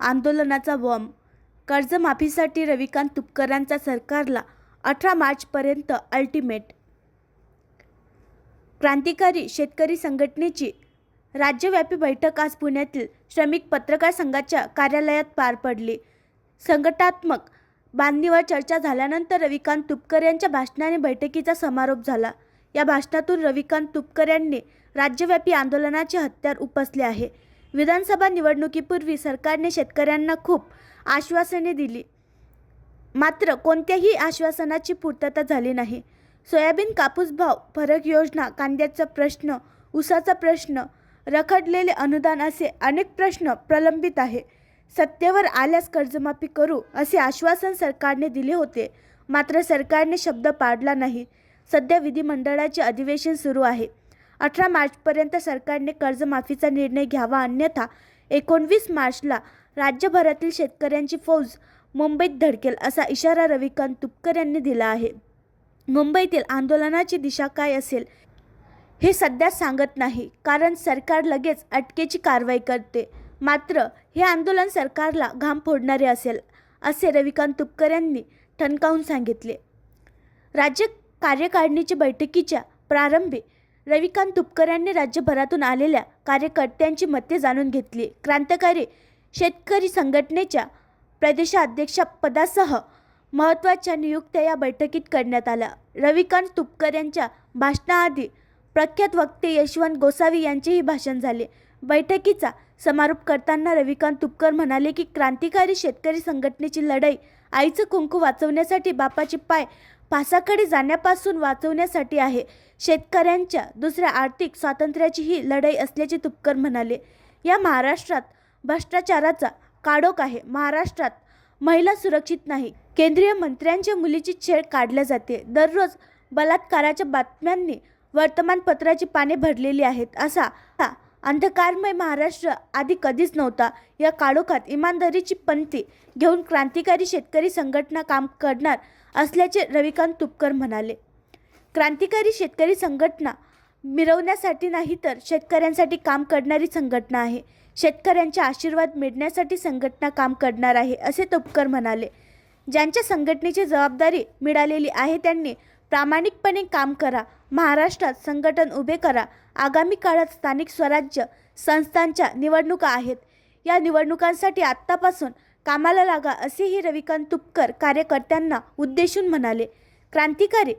आंदोलनाचा बॉम्ब. कर्जमाफीसाठी रविकांत तुपकरांचा सरकारला अठरा मार्चपर्यंत अल्टिमेट. क्रांतिकारी शेतकरी संघटनेची राज्यव्यापी बैठक आज पुण्यातील श्रमिक पत्रकार संघाच्या कार्यालयात पार पडली. संघटात्मक बांधणीवर चर्चा झाल्यानंतर रविकांत तुपकर यांच्या भाषणाने बैठकीचा समारोप झाला. या भाषणातून रविकांत तुपकर यांनी राज्यव्यापी आंदोलनाचे हत्यार उपसले आहे. विधानसभा निवडणुकीपूर्वी सरकारने शेतकऱ्यांना खूप आश्वासने दिली. मात्र कोणत्याही आश्वासनाची पूर्तता झाली नाही. सोयाबीन कापूस भाव फरक योजना कांद्याचा प्रश्न ऊसाचा प्रश्न रखडलेले अनुदान असे अनेक प्रश्न प्रलंबित आहे. सत्तेवर आल्यास कर्जमाफी करू असे आश्वासन सरकारने दिले होते. मात्र सरकारने शब्द पाडला नाही. सध्या विधिमंडळाचे अधिवेशन सुरू आहे. अठरा मार्चपर्यंत सरकारने कर्जमाफीचा निर्णय घ्यावा अन्यथा एकोणवीस मार्चला राज्यभरातील शेतकऱ्यांची फौज मुंबईत धडकेल असा इशारा रविकांत तुपकर यांनी दिला आहे. मुंबईतील आंदोलनाची दिशा काय असेल हे सध्या सांगत नाही कारण सरकार लगेच अटकेची कारवाई करते. मात्र हे आंदोलन सरकारला घाम फोडणारे असेल असे रविकांत तुपकर यांनी ठणकावून सांगितले. राज्य कार्यकारिणीच्या बैठकीच्या प्रारंभी रविकांत तुपकर यांनी राज्यभरातून आलेल्या कार्यकर्त्यांची मते जाणून घेतली. क्रांतिकारी शेतकरी संघटनेच्या प्रदेशाध्यक्षपदासह महत्त्वाच्या नियुक्त्या या बैठकीत करण्यात आल्या. रविकांत तुपकर यांच्या भाषणाआधी प्रख्यात वक्ते यशवंत गोसावी यांचेही भाषण झाले. बैठकीचा समारोप करताना रविकांत तुपकर म्हणाले की क्रांतिकारी शेतकरी संघटनेची लढाई आईचं कुंकू वाचवण्यासाठी बापाचे पाय पासाकडे जाण्यापासून वाचवण्यासाठी आहे. शेतकऱ्यांच्या दुसऱ्या आर्थिक स्वातंत्र्याची ही लढाई असल्याचे तुपकर म्हणाले. या महाराष्ट्रात भ्रष्टाचाराचा काडोक आहे. महाराष्ट्रात महिला सुरक्षित नाही. केंद्रीय मंत्र्यांच्या मुलीची छेड काढल्या जाते. दररोज बलात्काराच्या बातम्यांनी वर्तमानपत्राची पाने भरलेली आहेत. असा हा अंधकारमय महाराष्ट्र आधी कधीच नव्हता. या काळोखात इमानदारीची पंथी घेऊन क्रांतिकारी शेतकरी संघटना काम करणार असल्याचे रविकांत तुपकर म्हणाले. क्रांतिकारी शेतकरी संघटना मिरवण्यासाठी नाही तर शेतकऱ्यांसाठी काम करणारी संघटना आहे. शेतकऱ्यांचे आशीर्वाद मिळण्यासाठी संघटना काम करणार आहे असे तुपकर म्हणाले. ज्यांच्या संघटनेची जबाबदारी मिळालेली आहे त्यांनी प्रामाणिकपणे काम करा. महाराष्ट्रात संघटन उभे करा. आगामी काळात स्थानिक स्वराज्य संस्थांच्या निवडणुका आहेत. या निवडणुकांसाठी आत्तापासून कामाला लागा असेही रविकांत तुपकर कार्यकर्त्यांना उद्देशून म्हणाले. क्रांतिकारी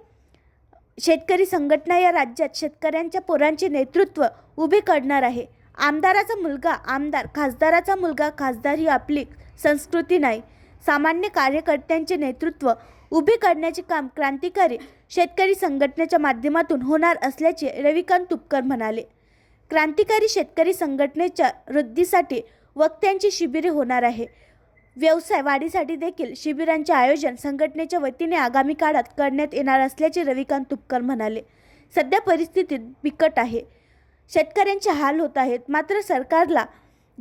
शेतकरी संघटना या राज्यात शेतकऱ्यांच्या पोरांचे नेतृत्व उभे करणार आहे. आमदाराचा मुलगा आमदार खासदाराचा मुलगा खासदार ही आपली संस्कृती नाही. सामान्य कार्यकर्त्यांचे नेतृत्व उभे करण्याचे काम क्रांतिकारी शेतकरी संघटनेच्या माध्यमातून होणार असल्याचे रविकांत तुपकर म्हणाले. क्रांतिकारी शेतकरी संघटनेच्या वृद्धीसाठी वक्त्यांची शिबिरे होणार आहे. व्यवसाय वाढीसाठी देखील शिबिरांचे आयोजन संघटनेच्या वतीने आगामी काळात करण्यात येणार असल्याचे रविकांत तुपकर म्हणाले. सध्या परिस्थितीत बिकट आहे. शेतकऱ्यांचे हाल होत आहेत. मात्र सरकारला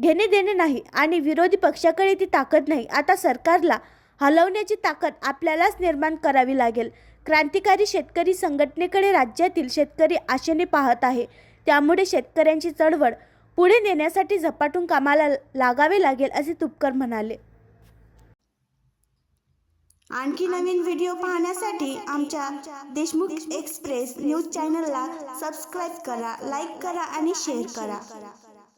घेणे देणे नाही आणि विरोधी पक्षाकडे ती ताकद नाही. आता सरकारला हलवण्याची ताकद आपल्यालाच निर्माण करावी लागेल. क्रांतिकारी शेतकरी संघटनेकडे राज्यातील शेतकरी आशेने पाहत आहे. त्यामुळे शेतकऱ्यांची चळवळ पुढे नेण्यासाठी झपाटून कामाला लागावे लागेल असे तुपकर म्हणाले. आणखी नवीन व्हिडिओ पाहण्यासाठी आमच्या देशमुख एक्सप्रेस न्यूज चॅनलला सबस्क्राईब करा लाईक करा आणि शेअर करा.